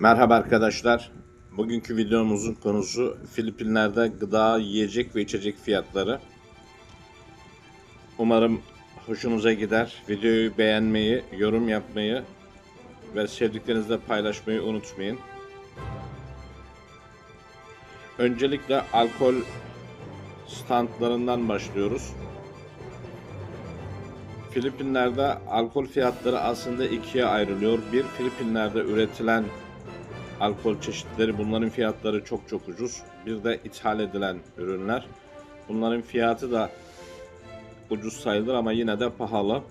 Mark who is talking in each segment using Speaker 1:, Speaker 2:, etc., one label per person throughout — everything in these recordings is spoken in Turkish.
Speaker 1: Merhaba arkadaşlar. Bugünkü videomuzun konusu Filipinler'de gıda, yiyecek ve içecek fiyatları. Umarım hoşunuza gider. Videoyu beğenmeyi, yorum yapmayı ve sevdiklerinizle paylaşmayı unutmayın. Öncelikle alkol standlarından başlıyoruz. Filipinler'de alkol fiyatları aslında ikiye ayrılıyor. Bir Filipinler'de üretilen alkol çeşitleri bunların fiyatları çok çok ucuz. Bir de ithal edilen ürünler. Bunların fiyatı da ucuz sayılır ama yine de pahalı.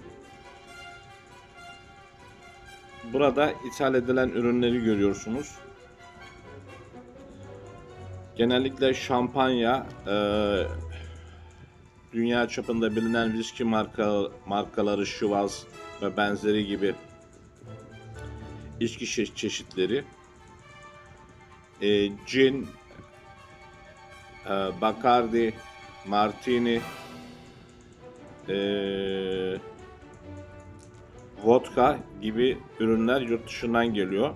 Speaker 1: Burada ithal edilen ürünleri görüyorsunuz. Genellikle şampanya, eee dünya çapında bilinen viski marka markaları Chivas ve benzeri gibi içki çe- çeşitleri, e, gin, e, Bacardi, Martini, e, vodka gibi ürünler yurt dışından geliyor.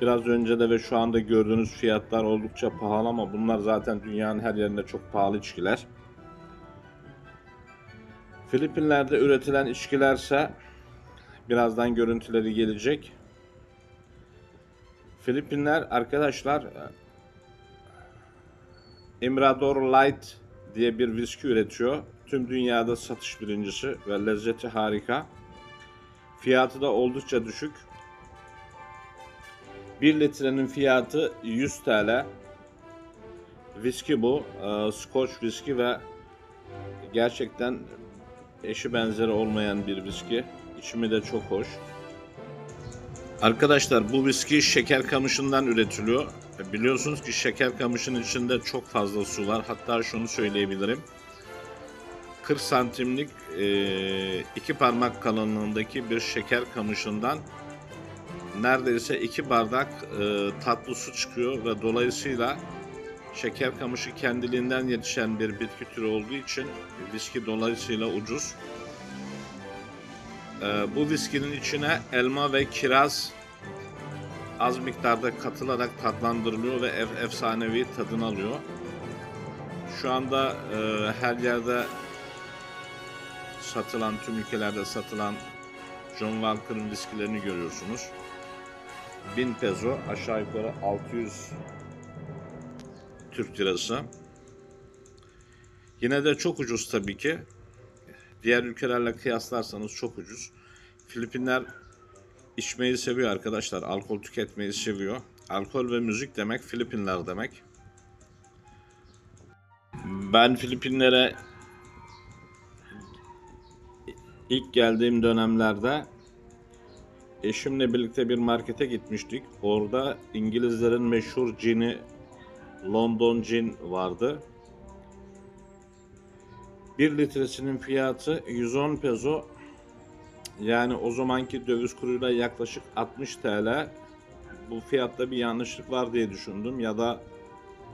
Speaker 1: Biraz önce de ve şu anda gördüğünüz fiyatlar oldukça pahalı ama bunlar zaten dünyanın her yerinde çok pahalı içkiler. Filipinler'de üretilen içkilerse birazdan görüntüleri gelecek. Filipinler arkadaşlar Emrador Light diye bir viski üretiyor. Tüm dünyada satış birincisi ve lezzeti harika. Fiyatı da oldukça düşük. 1 litrenin fiyatı 100 TL. Viski bu. Ee, Scotch viski ve gerçekten eşi benzeri olmayan bir viski. İçimi de çok hoş. Arkadaşlar bu viski şeker kamışından üretiliyor. E, Biliyorsunuz ki şeker kamışının içinde çok fazla su var. Hatta şunu söyleyebilirim. 40 santimlik e, iki parmak kalınlığındaki bir şeker kamışından neredeyse iki bardak e, tatlı su çıkıyor ve dolayısıyla şeker kamışı kendiliğinden yetişen bir bitki türü olduğu için viski dolayısıyla ucuz. Ee, bu viskinin içine elma ve kiraz az miktarda katılarak tatlandırılıyor ve ef- efsanevi tadını alıyor. Şu anda e, her yerde satılan, tüm ülkelerde satılan John Walker'ın viskilerini görüyorsunuz. 1000 peso aşağı yukarı 600 Türk lirası. Yine de çok ucuz tabii ki. Diğer ülkelerle kıyaslarsanız çok ucuz. Filipinler içmeyi seviyor arkadaşlar. Alkol tüketmeyi seviyor. Alkol ve müzik demek Filipinler demek. Ben Filipinlere ilk geldiğim dönemlerde eşimle birlikte bir markete gitmiştik. Orada İngilizlerin meşhur cini London Gin vardı. 1 litresinin fiyatı 110 peso. Yani o zamanki döviz kuruyla yaklaşık 60 TL. Bu fiyatta bir yanlışlık var diye düşündüm ya da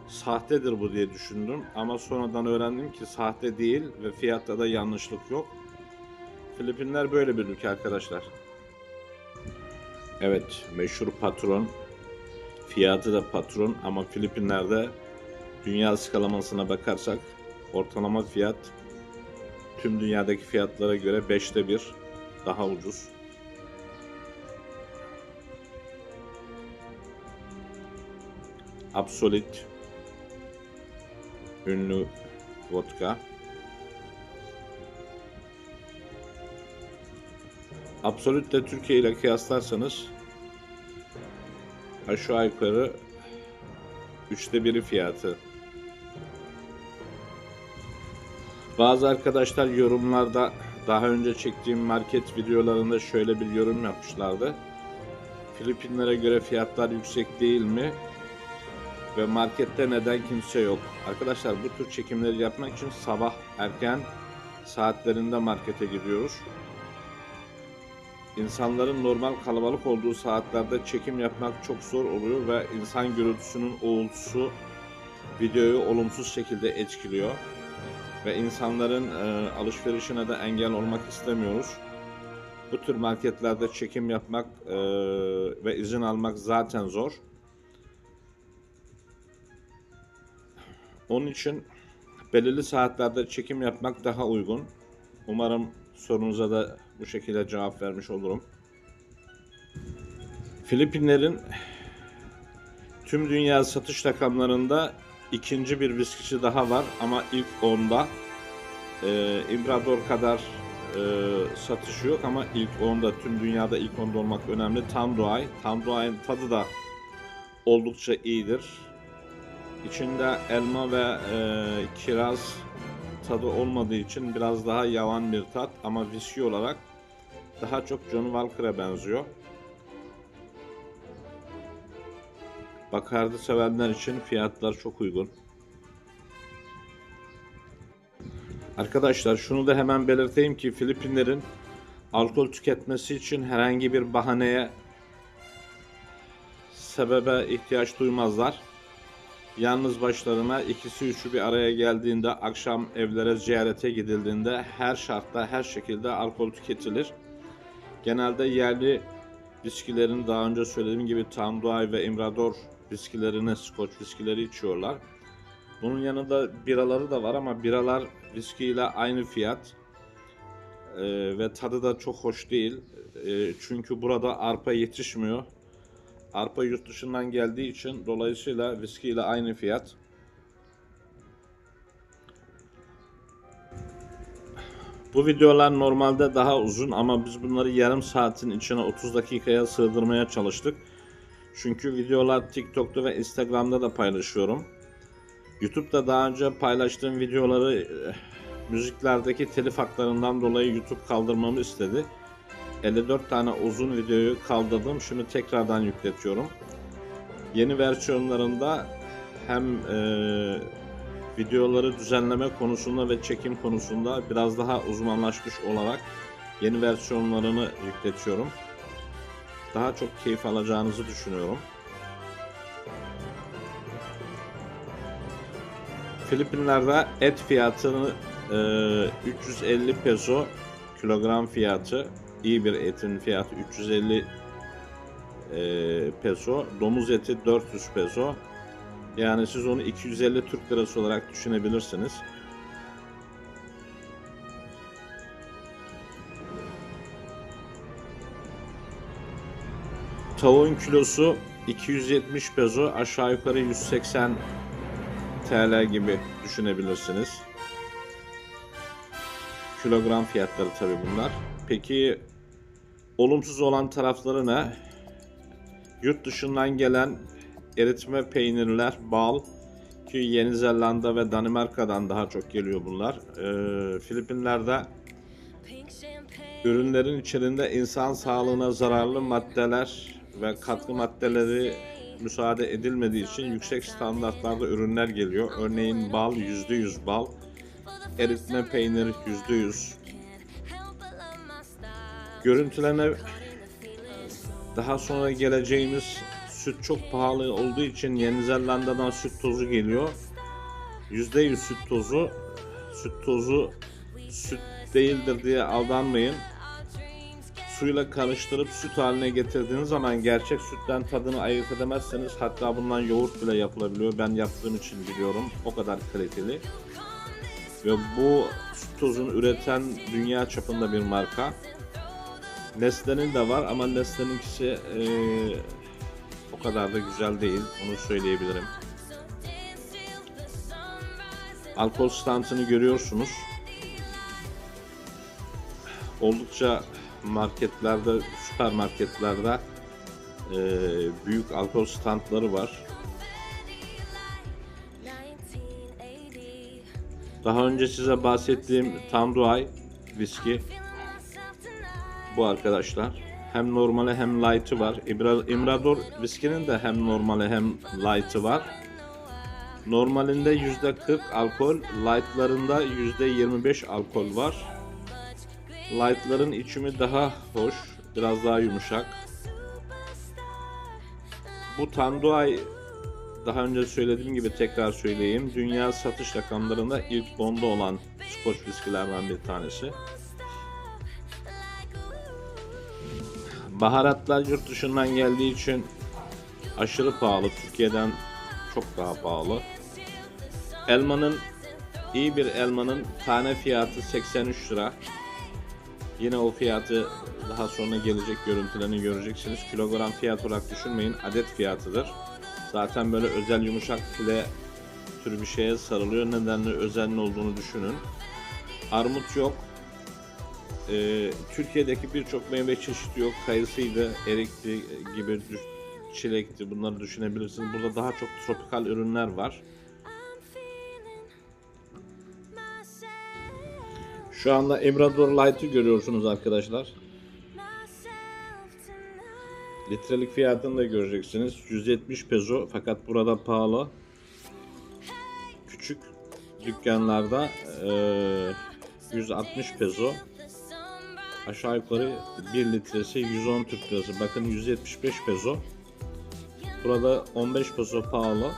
Speaker 1: sahtedir bu diye düşündüm. Ama sonradan öğrendim ki sahte değil ve fiyatta da yanlışlık yok. Filipinler böyle bir ülke arkadaşlar. Evet, meşhur patron Fiyatı da patron ama Filipinler'de dünya skalamasına bakarsak ortalama fiyat tüm dünyadaki fiyatlara göre 5'te 1 daha ucuz. Absolut ünlü vodka. Absolut de Türkiye ile kıyaslarsanız aşağı yukarı üçte biri fiyatı. Bazı arkadaşlar yorumlarda daha önce çektiğim market videolarında şöyle bir yorum yapmışlardı. Filipinlere göre fiyatlar yüksek değil mi? Ve markette neden kimse yok? Arkadaşlar bu tür çekimleri yapmak için sabah erken saatlerinde markete gidiyoruz. İnsanların normal kalabalık olduğu saatlerde çekim yapmak çok zor oluyor ve insan gürültüsünün uğultusu videoyu olumsuz şekilde etkiliyor. Ve insanların e, alışverişine de engel olmak istemiyoruz. Bu tür marketlerde çekim yapmak e, ve izin almak zaten zor. Onun için belirli saatlerde çekim yapmak daha uygun. Umarım sorunuza da bu şekilde cevap vermiş olurum. Filipinlerin tüm dünya satış rakamlarında ikinci bir viskisi daha var ama ilk onda e, Ibrador kadar e, satışı yok ama ilk onda tüm dünyada ilk onda olmak önemli. Tanduay. Tanduay'ın tadı da oldukça iyidir. İçinde elma ve e, kiraz tadı olmadığı için biraz daha yavan bir tat ama viski olarak daha çok Johnny Walker'a benziyor. Bakardi sevenler için fiyatlar çok uygun. Arkadaşlar şunu da hemen belirteyim ki Filipinlerin alkol tüketmesi için herhangi bir bahaneye sebebe ihtiyaç duymazlar. Yalnız başlarına ikisi üçü bir araya geldiğinde akşam evlere ziyarete gidildiğinde her şartta her şekilde alkol tüketilir. Genelde yerli viskilerin daha önce söylediğim gibi Tanduay ve Imrador viskilerini, Scotch viskileri içiyorlar. Bunun yanında biraları da var ama biralar viski ile aynı fiyat. Ee, ve tadı da çok hoş değil. Ee, çünkü burada arpa yetişmiyor. Arpa yurt dışından geldiği için dolayısıyla viski ile aynı fiyat. Bu videolar normalde daha uzun ama biz bunları yarım saatin içine 30 dakikaya sığdırmaya çalıştık. Çünkü videolar TikTok'ta ve Instagram'da da paylaşıyorum. YouTube'da daha önce paylaştığım videoları e, müziklerdeki telif haklarından dolayı YouTube kaldırmamı istedi. 54 tane uzun videoyu kaldırdım. Şimdi tekrardan yükletiyorum. Yeni versiyonlarında hem e, videoları düzenleme konusunda ve çekim konusunda biraz daha uzmanlaşmış olarak yeni versiyonlarını yükletiyorum. Daha çok keyif alacağınızı düşünüyorum. Filipinler'de et fiyatını e, 350 peso kilogram fiyatı iyi bir etin fiyatı 350 e, peso domuz eti 400 peso yani siz onu 250 Türk lirası olarak düşünebilirsiniz. Tavuğun kilosu 270 peso aşağı yukarı 180 TL gibi düşünebilirsiniz. Kilogram fiyatları tabi bunlar. Peki olumsuz olan tarafları ne? Yurt dışından gelen eritme peynirler, bal ki Yeni Zelanda ve Danimarka'dan daha çok geliyor bunlar. Ee, Filipinler'de ürünlerin içerisinde insan sağlığına zararlı maddeler ve katkı maddeleri müsaade edilmediği için yüksek standartlarda ürünler geliyor. Örneğin bal %100 bal, eritme peyniri %100. Görüntüleme daha sonra geleceğimiz süt çok pahalı olduğu için Yeni Zelanda'dan süt tozu geliyor. %100 süt tozu, süt tozu süt değildir diye aldanmayın. Suyla karıştırıp süt haline getirdiğiniz zaman gerçek sütten tadını ayırt edemezseniz hatta bundan yoğurt bile yapılabiliyor. Ben yaptığım için biliyorum. O kadar kaliteli. Ve bu süt tozunu üreten dünya çapında bir marka. Nestle'nin de var ama Nestle'ninkisi e, o kadar da güzel değil. Onu söyleyebilirim. Alkol standını görüyorsunuz. Oldukça marketlerde, süpermarketlerde e, büyük alkol standları var. Daha önce size bahsettiğim Tanduay viski bu arkadaşlar. Hem normali hem light'ı var. Imrador viskinin de hem normali hem light'ı var. Normalinde %40 alkol, light'larında %25 alkol var. Light'ların içimi daha hoş, biraz daha yumuşak. Bu Tanduay daha önce söylediğim gibi tekrar söyleyeyim. Dünya satış rakamlarında ilk onda olan Scotch viskilerden bir tanesi. Baharatlar yurt dışından geldiği için aşırı pahalı. Türkiye'den çok daha pahalı. Elmanın iyi bir elmanın tane fiyatı 83 lira. Yine o fiyatı daha sonra gelecek görüntülerini göreceksiniz. Kilogram fiyat olarak düşünmeyin. Adet fiyatıdır. Zaten böyle özel yumuşak file tür bir şeye sarılıyor. Nedenle özel olduğunu düşünün. Armut yok. Ee, Türkiye'deki birçok meyve çeşidi yok. Kayısıydı, erikti gibi çilekti. Bunları düşünebilirsiniz. Burada daha çok tropikal ürünler var. Şu anda Emrador Light'ı görüyorsunuz arkadaşlar. Litrelik fiyatını da göreceksiniz. 170 peso fakat burada pahalı. Küçük dükkanlarda eee, 160 peso. Aşağı yukarı 1 litresi 110 Türk lirası. Bakın 175 peso. Burada 15 peso pahalı.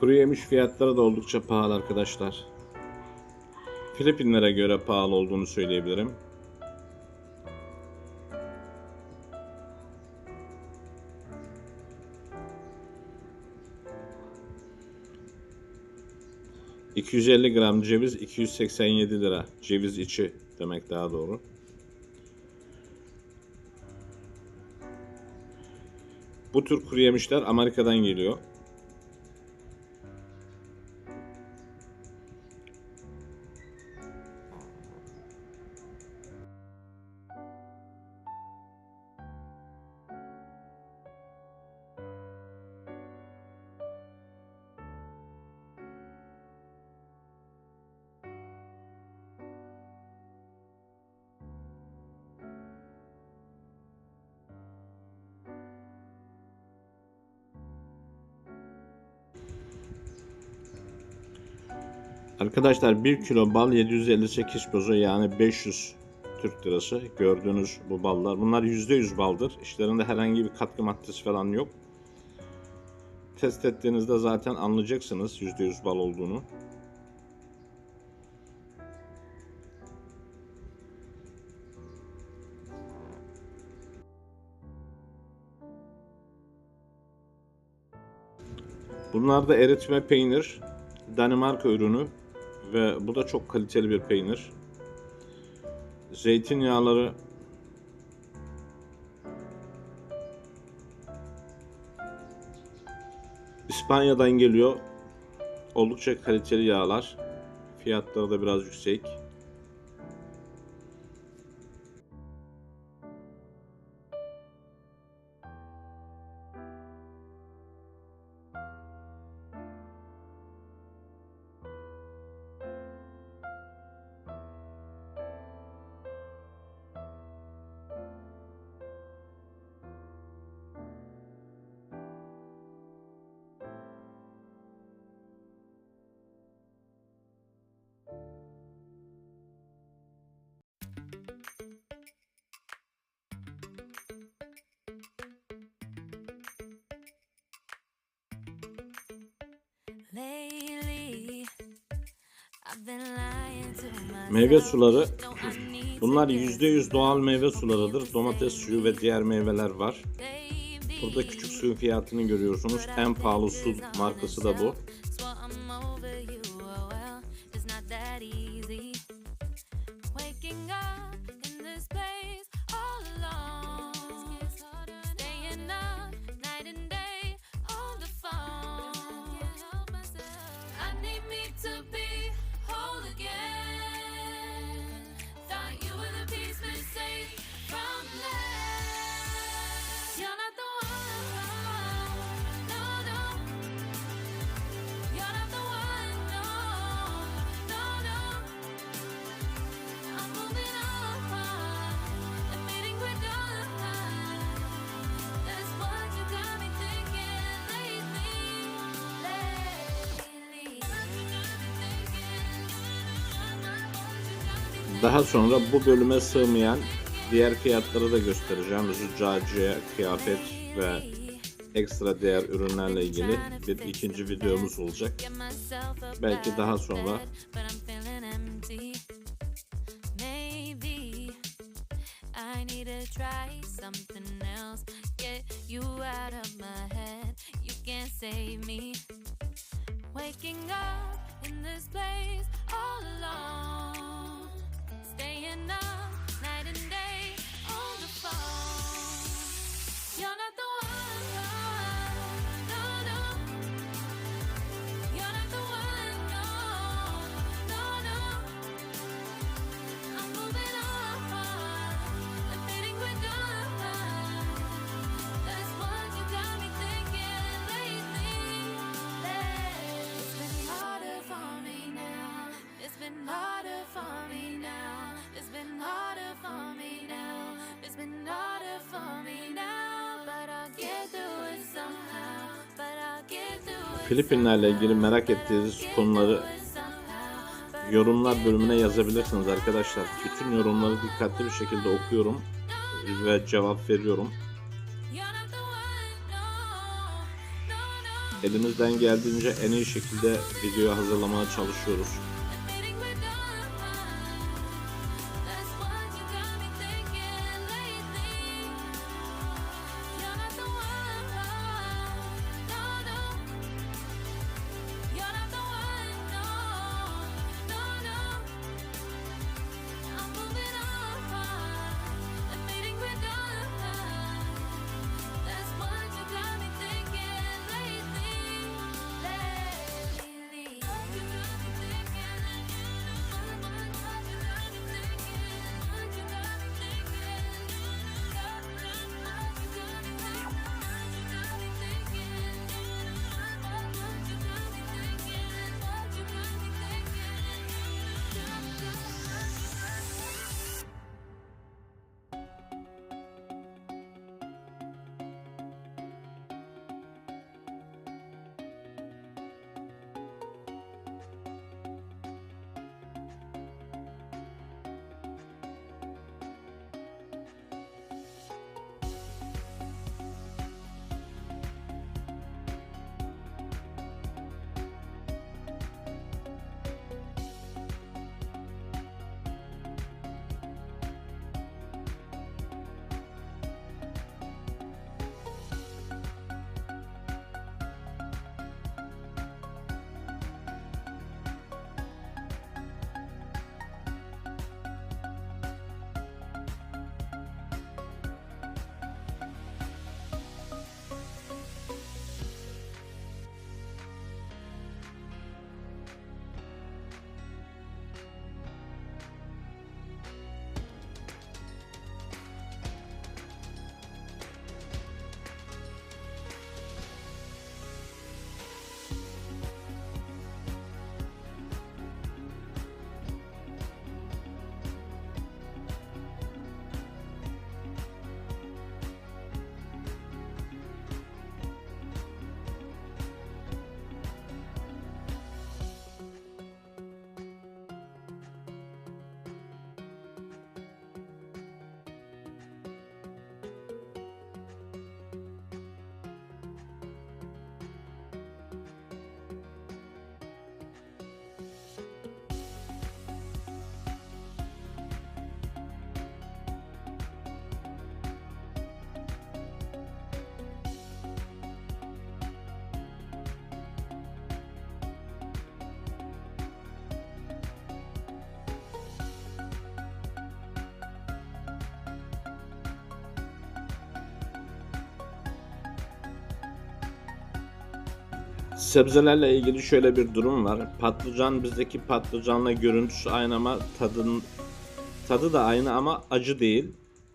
Speaker 1: Kuru yemiş fiyatları da oldukça pahalı arkadaşlar. Filipinlere göre pahalı olduğunu söyleyebilirim. ...250 gram ceviz 287 lira. Ceviz içi demek daha doğru. Bu tür kuru yemişler Amerika'dan geliyor. Arkadaşlar 1 kilo bal 758 peso yani 500 Türk lirası. Gördüğünüz bu ballar. Bunlar %100 baldır. İçlerinde herhangi bir katkı maddesi falan yok. Test ettiğinizde zaten anlayacaksınız %100 bal olduğunu. Bunlar da eritme peynir, Danimarka ürünü
Speaker 2: Ve bu da çok kaliteli bir peynir. Zeytinyağları İspanya'dan geliyor. Oldukça kaliteli yağlar. Fiyatları da biraz yüksek. Meyve suları bunlar
Speaker 1: to get
Speaker 2: %100 doğal meyve sularıdır. Domates suyu ve diğer meyveler var. Burada küçük suyun fiyatını görüyorsunuz. En pahalı su markası da bu. Daha sonra bu bölüme sığmayan diğer fiyatları da göstereceğim. Züccaciye, kıyafet ve ekstra değer ürünlerle ilgili bir ikinci videomuz olacak. Belki daha sonra.
Speaker 1: Waking up in this place all alone. Staying up night and day on the phone. You're not
Speaker 2: Filipinlerle ilgili merak ettiğiniz konuları yorumlar bölümüne yazabilirsiniz arkadaşlar. Bütün yorumları dikkatli bir şekilde okuyorum ve cevap veriyorum. Elimizden geldiğince en iyi şekilde video hazırlamaya çalışıyoruz.
Speaker 1: Sebzelerle ilgili şöyle bir durum var. Patlıcan bizdeki patlıcanla görüntüsü aynı ama tadın tadı da aynı ama acı değil.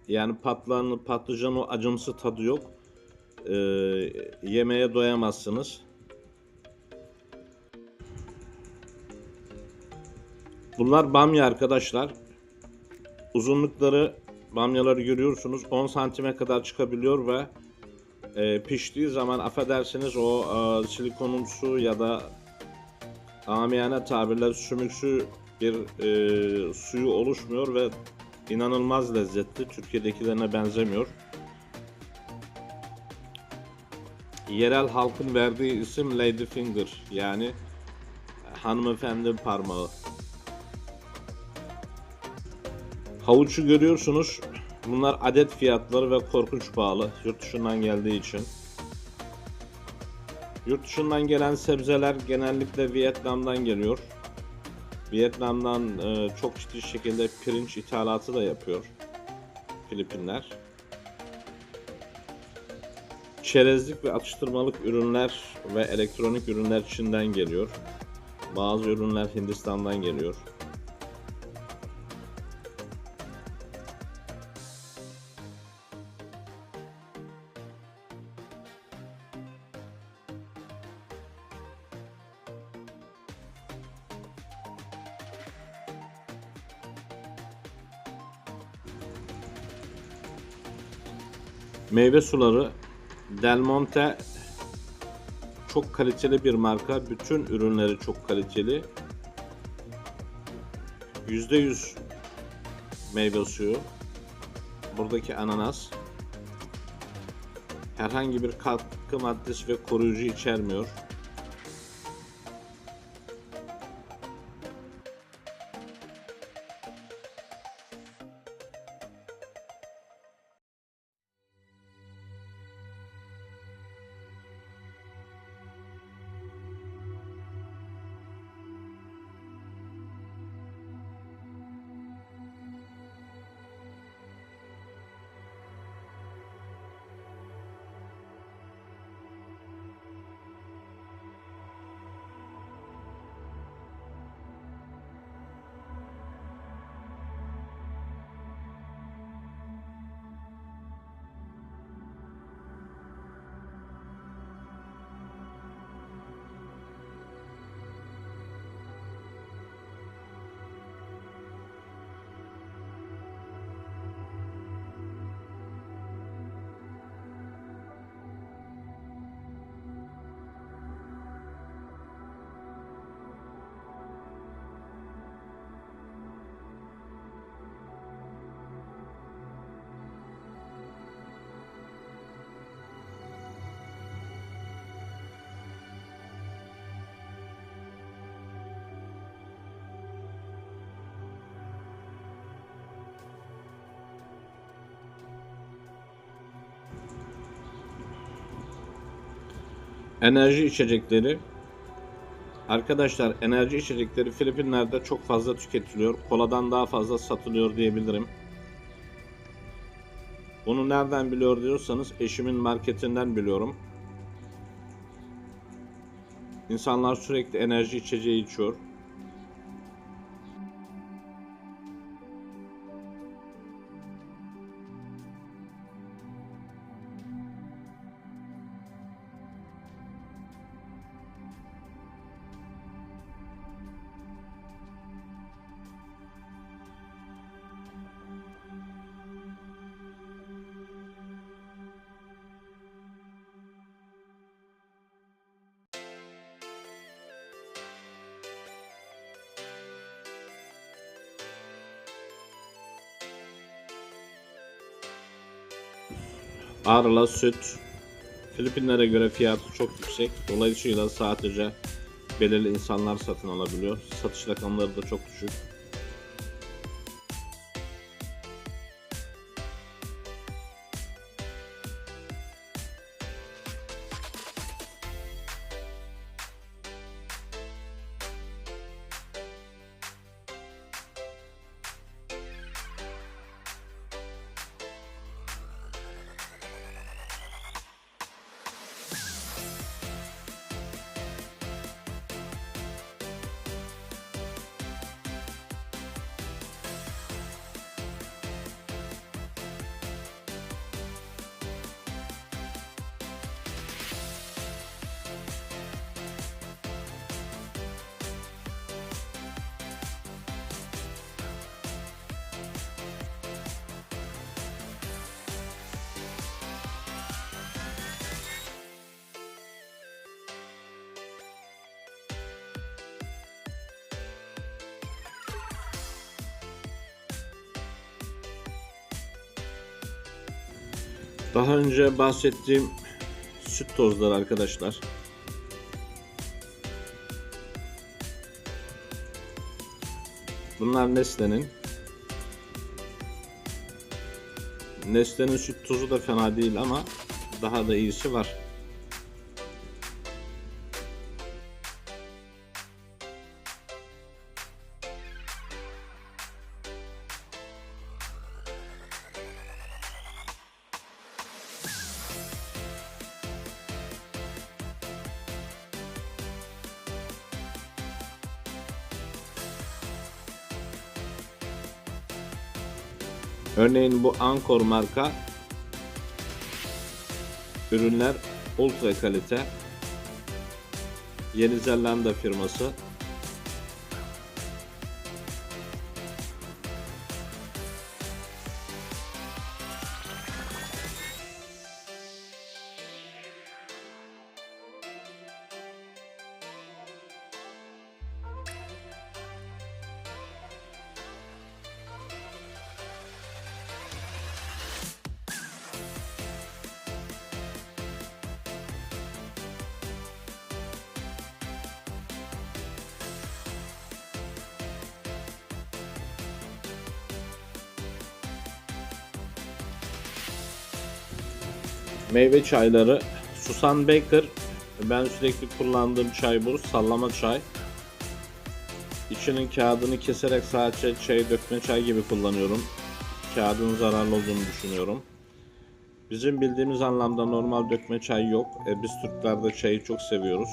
Speaker 1: Yani patlıcan patlıcan o acımsı tadı yok. Ee, yemeğe doyamazsınız. Bunlar bamya arkadaşlar. Uzunlukları bamyaları görüyorsunuz 10 santime kadar çıkabiliyor ve e, piştiği zaman affedersiniz o e, silikonumsu ya da amiyane tabirle sümüksü bir e, suyu oluşmuyor ve inanılmaz lezzetli. Türkiye'dekilerine benzemiyor. Yerel halkın verdiği isim Lady Finger yani hanımefendi parmağı. Havuçu görüyorsunuz. Bunlar adet fiyatları ve korkunç pahalı. Yurt dışından geldiği için. Yurt dışından gelen sebzeler genellikle Vietnam'dan geliyor. Vietnam'dan e, çok ciddi şekilde pirinç ithalatı da yapıyor. Filipinler. Çerezlik ve atıştırmalık ürünler ve elektronik ürünler Çin'den geliyor. Bazı ürünler Hindistan'dan geliyor. Meyve suları Del Monte çok kaliteli bir marka. Bütün ürünleri çok kaliteli. %100 meyve suyu. Buradaki ananas herhangi bir katkı maddesi ve koruyucu içermiyor. Enerji içecekleri Arkadaşlar enerji içecekleri Filipinler'de çok fazla tüketiliyor. Koladan daha fazla satılıyor diyebilirim. Bunu nereden biliyor diyorsanız eşimin marketinden biliyorum. İnsanlar sürekli enerji içeceği içiyor. Arla süt Filipinlere göre fiyatı çok yüksek. Dolayısıyla sadece belirli insanlar satın alabiliyor. Satış rakamları da çok düşük. Daha önce bahsettiğim süt tozları arkadaşlar. Bunlar Nestle'nin. Nestle'nin süt tozu da fena değil ama daha da iyisi var. Örneğin bu Ankor marka ürünler ultra kalite. Yeni Zelanda firması. Meyve çayları Susan Baker ben sürekli kullandığım çay bu sallama çay. İçinin kağıdını keserek sadece çay dökme çay gibi kullanıyorum. Kağıdın zararlı olduğunu düşünüyorum. Bizim bildiğimiz anlamda normal dökme çay yok. E, biz Türkler de çayı çok seviyoruz.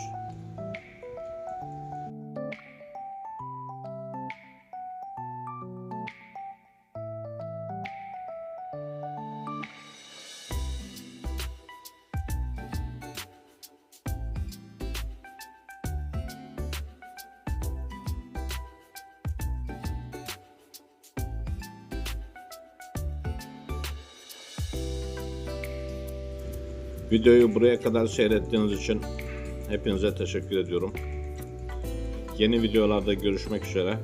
Speaker 1: Videoyu buraya kadar seyrettiğiniz için hepinize teşekkür ediyorum. Yeni videolarda görüşmek üzere.